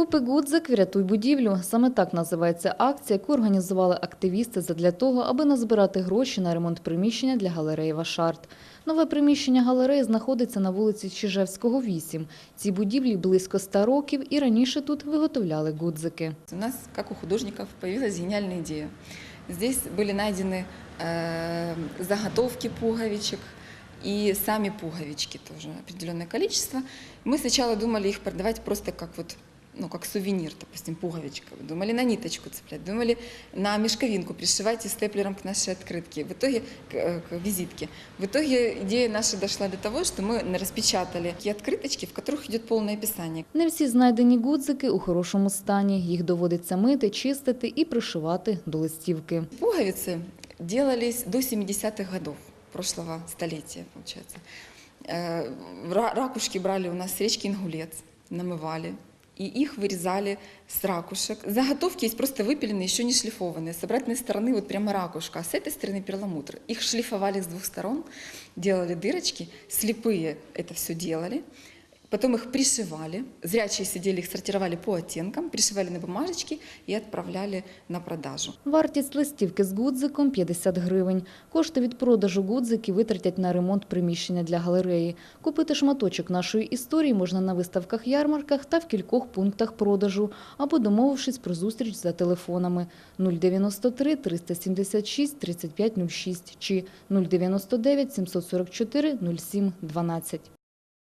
Купи гудзик, врятуй будівлю. Саме так називається акція, яку організували активісти задля того, аби назбирати гроші на ремонт приміщення для галереї Вашарт. Нове приміщення галереї знаходиться на вулиці Чижевського, 8. Цій будівлі близько 100 років і раніше тут виготовляли гудзики. У нас, как у художников, появилась гениальная идея. Здесь были найдены э, заготовки пуговичек и сами пуговички тоже определенное количество. Мы сначала думали их продавать просто как вот ну, как сувенир, допустим, пуговичка. Думали на ниточку цеплять, думали на мешковинку пришивать и степлером к нашей открытке, в итоге к, э, к визитке. В итоге идея наша дошла до того, что мы распечатали такие открыточки, в которых идет полное описание. Не всі знайдені гудзики у хорошому стані. Їх доводиться мити, чистити і пришивати до листівки. Пуговицы делались до 70-х годов прошлого столетия, получается. Э, ра- Ракушки брали у нас с речки Ингулец, намывали, и их вырезали с ракушек. Заготовки есть просто выпиленные, еще не шлифованные. С обратной стороны вот прямо ракушка, а с этой стороны перламутр. Их шлифовали с двух сторон, делали дырочки, слепые это все делали. Потом их пришивали, зрячие сидели, их сортировали по оттенкам, пришивали на бумажечки и отправляли на продажу. Вартість листівки з гудзиком – 50 гривень. Кошти від продажу гудзиків витратять на ремонт приміщення для галереї. Купити шматочок нашої історії можна на виставках-ярмарках та в кількох пунктах продажу, або домовившись про зустріч за телефонами 093 376 3506 чи 099 744 07 12.